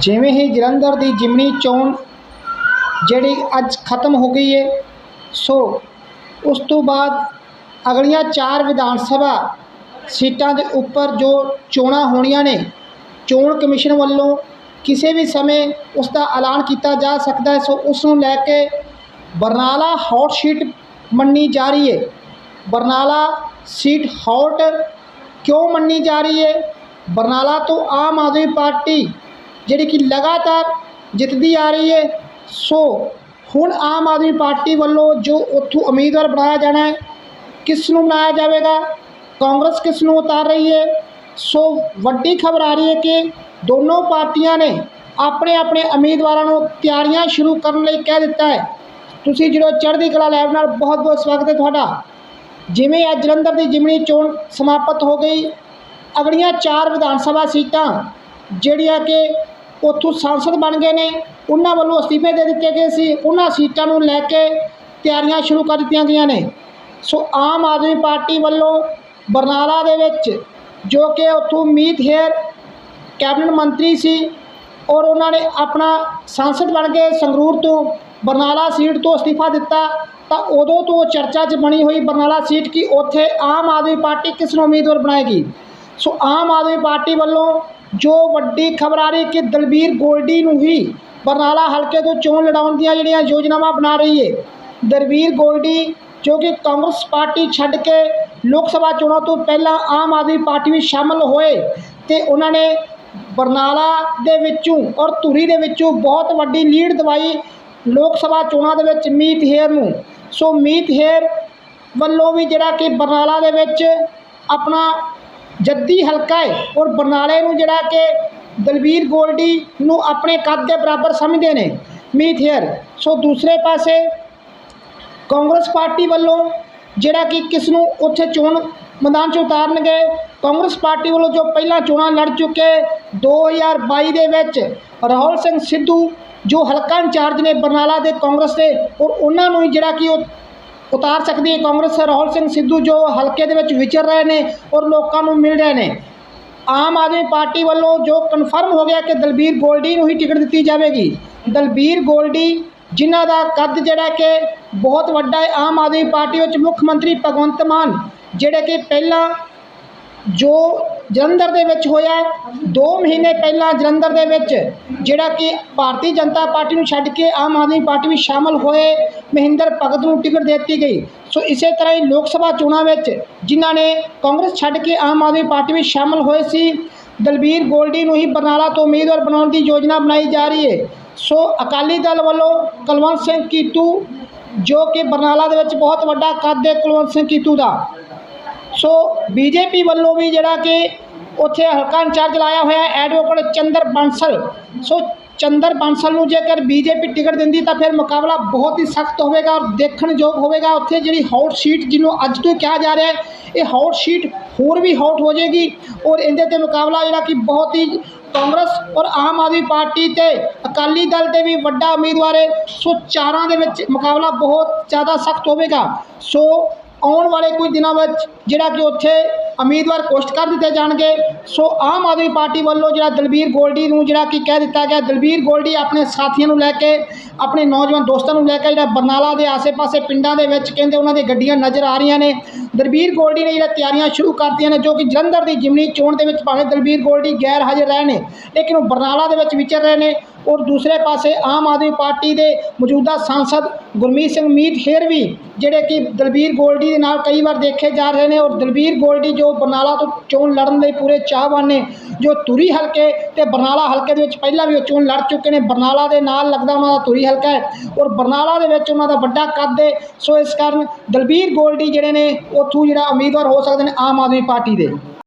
ਜਿਵੇਂ ਹੀ ਜਲੰਧਰ ਦੀ ਜਿਮਨੀ ਚੋਣ ਜਿਹੜੀ ਅੱਜ ਖਤਮ ਹੋ ਗਈ ਹੈ ਸੋ ਉਸ ਤੋਂ ਬਾਅਦ ਅਗਲੀਆਂ ਚਾਰ ਵਿਧਾਨ ਸਭਾ ਸੀਟਾਂ ਦੇ ਉੱਪਰ ਜੋ ਚੋਣਾਂ ਹੋਣੀਆਂ ਨੇ, ਚੋਣ ਕਮਿਸ਼ਨ ਵੱਲੋਂ ਕਿਸੇ ਵੀ ਸਮੇਂ ਉਸ ਦਾ ਐਲਾਨ ਕੀਤਾ ਜਾ ਸਕਦਾ ਹੈ। ਸੋ ਉਸ ਨੂੰ ਲੈ ਕੇ ਬਰਨਾਲਾ ਹੌਟ ਸ਼ੀਟ ਮੰਨੀ ਜਾ ਰਹੀ ਹੈ ਬਰਨਾਲਾ ਸੀਟ ਹੌਟ ਕਿਉਂ ਮੰਨੀ ਜਾ ਰਹੀ ਹੈ ਬਰਨਾਲਾ ਤੋਂ ਆਮ ਆਦਮੀ ਪਾਰਟੀ ਜਿਹੜੀ ਕਿ ਲਗਾਤਾਰ ਜਿੱਤਦੀ ਆ ਰਹੀ ਹੈ। ਸੋ ਹੁਣ ਆਮ ਆਦਮੀ ਪਾਰਟੀ ਵੱਲੋਂ ਜੋ ਉੱਥੋਂ ਉਮੀਦਵਾਰ ਬਣਾਇਆ ਜਾਣਾ ਹੈ, ਕਿਸ ਨੂੰ ਬਣਾਇਆ ਜਾਵੇਗਾ? ਕਾਂਗਰਸ ਕਿਸ ਨੂੰ ਉਤਾਰ ਰਹੀ ਹੈ? ਸੋ ਵੱਡੀ ਖਬਰ ਆ ਰਹੀ ਹੈ ਕਿ ਦੋਨੋਂ ਪਾਰਟੀਆਂ ਨੇ ਆਪਣੇ ਆਪਣੇ ਉਮੀਦਵਾਰਾਂ ਨੂੰ ਤਿਆਰੀਆਂ ਸ਼ੁਰੂ ਕਰਨ ਲਈ ਕਹਿ ਦਿੱਤਾ ਹੈ। ਤੁਸੀਂ ਜਿਹੜਾ ਚੜ੍ਹਦੀ ਕਲਾ ਲੈਬ ਨਾਲ ਬਹੁਤ ਬਹੁਤ ਸਵਾਗਤ ਹੈ ਤੁਹਾਡਾ। ਜਿਵੇਂ ਅੱਜ ਜਲੰਧਰ ਦੀ ਜਿਮਣੀ ਚੋਣ ਸਮਾਪਤ ਹੋ ਗਈ, ਅਗਲੀਆਂ ਚਾਰ ਵਿਧਾਨ ਸਭਾ ਸੀਟਾਂ ਜਿਹੜੀਆਂ ਕਿ ਉੱਥੋਂ ਸੰਸਦ ਬਣ ਗਏ ਨੇ, ਉਹਨਾਂ ਵੱਲੋਂ ਅਸਤੀਫੇ ਦੇ ਦਿੱਤੇ ਗਏ ਸੀ, ਉਹਨਾਂ ਸੀਟਾਂ ਨੂੰ ਲੈ ਕੇ ਤਿਆਰੀਆਂ ਸ਼ੁਰੂ ਕਰ ਦਿੱਤੀਆਂ ਗਈਆਂ ਨੇ। ਸੋ ਆਮ ਆਦਮੀ ਪਾਰਟੀ ਵੱਲੋਂ ਬਰਨਾਲਾ ਦੇ ਵਿੱਚ ਜੋ ਕਿ ਉੱਥੋਂ ਮੀਤ ਹੇਅਰ ਕੈਬਨਿਟ ਮੰਤਰੀ ਸੀ ਔਰ ਉਹਨਾਂ ਨੇ ਆਪਣਾ ਸੰਸਦ ਬਣ ਕੇ ਸੰਗਰੂਰ ਤੋਂ ਬਰਨਾਲਾ ਸੀਟ ਤੋਂ ਅਸਤੀਫਾ ਦਿੱਤਾ, ਤਾਂ ਉਦੋਂ ਤੋਂ ਚਰਚਾ 'ਚ ਬਣੀ ਹੋਈ ਬਰਨਾਲਾ ਸੀਟ ਕਿ ਉੱਥੇ ਆਮ ਆਦਮੀ ਪਾਰਟੀ ਕਿਸ ਨੂੰ ਉਮੀਦਵਾਰ ਬਣਾਏਗੀ? ਸੋ ਆਮ ਆਦਮੀ ਪਾਰਟੀ ਵੱਲੋਂ ਜੋ ਵੱਡੀ ਖਬਰ ਆ ਰਹੀ ਕਿ ਦਲਬੀਰ ਗੋਲਡੀ ਨੂੰ ਹੀ ਬਰਨਾਲਾ ਹਲਕੇ ਤੋਂ ਚੋਣ ਲੜਾਉਣ ਦੀਆਂ ਜਿਹੜੀਆਂ ਯੋਜਨਾਵਾਂ ਬਣਾ ਰਹੀ ਹੈ ਦਲਬੀਰ ਗੋਲਡੀ ਜੋ ਕਿ ਕਾਂਗਰਸ ਪਾਰਟੀ ਛੱਡ ਕੇ ਲੋਕ ਸਭਾ ਚੋਣਾਂ ਤੋਂ ਪਹਿਲਾਂ ਆਮ ਆਦਮੀ ਪਾਰਟੀ ਵਿੱਚ ਸ਼ਾਮਲ ਹੋਏ ਤੇ ਉਹਨਾਂ ਨੇ ਬਰਨਾਲਾ ਦੇ ਵਿੱਚੋਂ ਔਰ ਧੂਰੀ ਦੇ ਵਿੱਚੋਂ ਬਹੁਤ ਵੱਡੀ ਲੀਡ ਦਵਾਈ ਲੋਕ ਸਭਾ ਚੋਣਾਂ ਦੇ ਵਿੱਚ ਮੀਤ ਹੇਰ ਨੂੰ। ਸੋ ਮੀਤ ਹੇਰ ਵੱਲੋਂ ਵੀ ਜਿਹੜਾ ਕਿ ਬਰਨਾਲਾ ਦੇ ਵਿੱਚ ਆਪਣਾ ਜੱਦੀ ਹਲਕਾ ਹੈ ਔਰ ਬਰਨਾਲੇ ਨੂੰ ਜਿਹੜਾ ਕਿ ਦਲਬੀਰ ਗੋਲਡੀ ਨੂੰ ਆਪਣੇ ਕੱਦ ਦੇ ਬਰਾਬਰ ਸਮਝਦੇ ਨੇ। ਮੀਥ ਹੇਅਰ ਸੋ ਦੂਸਰੇ ਪਾਸੇ ਕਾਂਗਰਸ ਪਾਰਟੀ ਵੱਲੋਂ ਜਿਹੜਾ ਕਿ ਕਿਸ ਨੂੰ ਉੱਥੇ ਚੋਣ ਮੈਦਾਨ 'ਚ ਉਤਾਰਨਗੇ, ਕਾਂਗਰਸ ਪਾਰਟੀ ਵੱਲੋਂ ਜੋ ਪਹਿਲਾਂ ਚੋਣਾਂ ਲੜ ਚੁੱਕੇ 2022 ਦੇ ਵਿੱਚ ਰਾਹੁਲ ਸਿੰਘ ਸਿੱਧੂ ਜੋ ਹਲਕਾ ਇੰਚਾਰਜ ਨੇ ਬਰਨਾਲਾ ਦੇ ਕਾਂਗਰਸ ਦੇ ਔਰ ਉਹਨਾਂ ਨੂੰ ਹੀ ਜਿਹੜਾ ਕਿ ਉਹ ਉਤਾਰ ਸਕਦੀ ਹੈ ਕਾਂਗਰਸ ਰਾਹੁਲ ਸਿੰਘ ਸਿੱਧੂ ਜੋ ਹਲਕੇ ਦੇ ਵਿੱਚ ਵਿਚਰ ਰਹੇ ਨੇ ਔਰ ਲੋਕਾਂ ਨੂੰ ਮਿਲ ਰਹੇ ਨੇ। ਆਮ ਆਦਮੀ ਪਾਰਟੀ ਵੱਲੋਂ ਜੋ ਕਨਫਰਮ ਹੋ ਗਿਆ ਕਿ ਦਲਬੀਰ ਗੋਲਡੀ ਨੂੰ ਹੀ ਟਿਕਟ ਦਿੱਤੀ ਜਾਵੇਗੀ। ਦਲਬੀਰ ਗੋਲਡੀ ਜਿਨ੍ਹਾਂ ਦਾ ਕੱਦ ਜਿਹੜਾ ਕਿ ਬਹੁਤ ਵੱਡਾ ਹੈ, ਆਮ ਆਦਮੀ ਪਾਰਟੀ ਵਿੱਚ ਮੁੱਖ ਮੰਤਰੀ ਭਗਵੰਤ ਮਾਨ, ਜਿਹੜੇ ਕਿ ਪਹਿਲਾਂ ਜੋ ਜਲੰਧਰ ਦੇ ਵਿੱਚ ਹੋਇਆ 2 ਮਹੀਨੇ ਪਹਿਲਾਂ ਜਲੰਧਰ ਦੇ ਵਿੱਚ ਜਿਹੜਾ ਕਿ ਭਾਰਤੀ ਜਨਤਾ ਪਾਰਟੀ ਨੂੰ ਛੱਡ ਕੇ ਆਮ ਆਦਮੀ ਪਾਰਟੀ ਵਿੱਚ ਸ਼ਾਮਲ ਹੋਏ, ਮਹਿੰਦਰ ਭਗਤ ਨੂੰ ਟਿਕਟ ਦੇ ਦਿੱਤੀ ਗਈ। ਸੋ ਇਸੇ ਤਰ੍ਹਾਂ ਹੀ ਲੋਕ ਸਭਾ ਚੋਣਾਂ ਵਿੱਚ ਜਿਨ੍ਹਾਂ ਨੇ ਕਾਂਗਰਸ ਛੱਡ ਕੇ ਆਮ ਆਦਮੀ ਪਾਰਟੀ ਵਿੱਚ ਸ਼ਾਮਲ ਹੋਏ ਸੀ, ਦਲਬੀਰ ਗੋਲਡੀ ਨੂੰ ਹੀ ਬਰਨਾਲਾ ਤੋਂ ਉਮੀਦਵਾਰ ਬਣਾਉਣ ਦੀ ਯੋਜਨਾ ਬਣਾਈ ਜਾ ਰਹੀ ਹੈ। ਸੋ ਅਕਾਲੀ ਦਲ ਵੱਲੋਂ ਕੁਲਵੰਤ ਸਿੰਘ ਕੀਤੂ ਜੋ ਕਿ ਬਰਨਾਲਾ ਦੇ ਵਿੱਚ ਬਹੁਤ ਵੱਡਾ ਕੱਦ ਹੈ ਕੁਲਵੰਤ ਸਿੰਘ ਕੀਤੂ ਦਾ ਸੋ ਬੀਜੇਪੀ ਵੱਲੋਂ ਵੀ ਜਿਹੜਾ ਕਿ ਉੱਥੇ ਹਲਕਾ ਇੰਚਾਰਜ ਲਾਇਆ ਹੋਇਆ ਐਡਵੋਕੇਟ ਚੰਦਰ ਬਾਂਸਲ। ਸੋ ਚੰਦਰ ਬਾਂਸਲ ਨੂੰ ਜੇਕਰ ਬੀਜੇਪੀ ਟਿਕਟ ਦਿੰਦੀ ਤਾਂ ਫਿਰ ਮੁਕਾਬਲਾ ਬਹੁਤ ਹੀ ਸਖਤ ਹੋਵੇਗਾ ਔਰ ਦੇਖਣਯੋਗ ਹੋਵੇਗਾ। ਉੱਥੇ ਜਿਹੜੀ ਹੌਟ ਸੀਟ ਜਿਹਨੂੰ ਅੱਜ ਤੋਂ ਕਿਹਾ ਜਾ ਰਿਹਾ ਹੈ, ਇਹ ਹੌਟ ਸੀਟ ਹੋਰ ਵੀ ਹੌਟ ਹੋ ਜਾਏਗੀ ਔਰ ਇਹਦੇ ਤੇ ਮੁਕਾਬਲਾ ਜਿਹੜਾ ਕਿ ਬਹੁਤ ਹੀ ਕਾਂਗਰਸ ਔਰ ਆਮ ਆਦਮੀ ਪਾਰਟੀ ਤੇ ਅਕਾਲੀ ਦਲ ਤੇ ਵੀ ਵੱਡਾ ਉਮੀਦਵਾਰ ਹੈ। ਸੋ ਚਾਰਾਂ ਦੇ ਵਿੱਚ ਮੁਕਾਬਲਾ ਬਹੁਤ ਜ਼ਿਆਦਾ ਸਖਤ ਹੋਵੇਗਾ। ਸੋ ਆਉਣ ਵਾਲੇ ਕੁਝ ਦਿਨਾਂ ਵਿੱਚ ਜਿਹੜਾ ਕਿ ਉੱਥੇ ਉਮੀਦਵਾਰ ਘੋਸ਼ਿਤ ਕਰ ਦਿੱਤੇ ਜਾਣਗੇ। ਸੋ ਆਮ ਆਦਮੀ ਪਾਰਟੀ ਵੱਲੋਂ ਜਿਹੜਾ ਦਲਬੀਰ ਗੋਲਡੀ ਨੂੰ ਜਿਹੜਾ ਕਿ ਕਹਿ ਦਿੱਤਾ ਗਿਆ, ਦਲਬੀਰ ਗੋਲਡੀ ਆਪਣੇ ਸਾਥੀਆਂ ਨੂੰ ਲੈ ਕੇ, ਆਪਣੇ ਨੌਜਵਾਨ ਦੋਸਤਾਂ ਨੂੰ ਲੈ ਕੇ ਜਿਹੜਾ ਬਰਨਾਲਾ ਦੇ ਆਸੇ-ਪਾਸੇ ਪਿੰਡਾਂ ਦੇ ਵਿੱਚ ਕਹਿੰਦੇ ਉਹਨਾਂ ਦੀ ਗੱਡੀਆਂ ਨਜ਼ਰ ਆ ਰਹੀਆਂ ਨੇ। ਦਲਬੀਰ ਗੋਲਡੀ ਨੇ ਜਿਹੜਾ ਤਿਆਰੀਆਂ ਸ਼ੁਰੂ ਕਰਤੀਆਂ ਨੇ, ਜੋ ਕਿ ਜਲੰਧਰ ਦੀ ਜਿਮਨੀ ਚੋਣ ਦੇ ਵਿੱਚ ਭਾਵੇਂ ਦਲਬੀਰ ਗੋਲਡੀ ਗੈਰ ਹਾਜ਼ਰ ਰਹੇ ਨੇ, ਲੇਕਿਨ ਉਹ ਬਰਨਾਲਾ ਦੇ ਵਿੱਚ ਵਿਚਰ ਰਹੇ ਨੇ। ਔਰ ਦੂਸਰੇ ਪਾਸੇ ਆਮ ਆਦਮੀ ਪਾਰਟੀ ਦੇ ਮੌਜੂਦਾ ਸਾਂਸਦ ਗੁਰਮੀਤ ਸਿੰਘ ਮੀਤ ਹੇਰ ਵੀ, ਜਿਹੜੇ ਕਿ ਦਲਬੀਰ ਗੋਲਡੀ ਦੇ ਨਾਲ ਕਈ ਵਾਰ ਦੇਖੇ ਜਾ ਰਹੇ ਨੇ ਔਰ ਦਲਬੀਰ ਗੋਲਡੀ ਜੋ ਬਰਨਾਲਾ ਤੋਂ ਚੋਣ ਲੜਨ ਲਈ ਪੂਰੇ ਚਾਹਵਾਨ ਨੇ ਜੋ ਤੁਰੀ ਹਲਕੇ ਤੇ ਬਰਨਾਲਾ ਹਲਕੇ ਦੇ ਵਿੱਚ ਪਹਿਲਾਂ ਵੀ ਉਹ ਚੋਣ ਲੜ ਚੁੱਕੇ ਨੇ, ਬਰਨਾਲਾ ਦੇ ਨਾਲ ਲੱਗਦਾ ਉਹਨਾਂ ਦਾ ਤੁਰੀ ਹਲਕਾ ਹੈ ਔਰ ਬਰਨਾਲਾ ਦੇ ਵਿੱਚ ਉਹਨਾਂ ਦਾ ਵੱਡਾ ਕੱਦ ਹੈ, ਸੋ ਇਸ ਕਾਰਨ ਦਲਬੀਰ ਗੋਲਡੀ ਜਿਹੜੇ ਨੇ ਉੱਥੋਂ ਜਿਹੜਾ ਉਮੀਦਵਾਰ ਹੋ ਸਕਦੇ ਨੇ ਆਮ ਆਦਮੀ ਪਾਰਟੀ ਦੇ।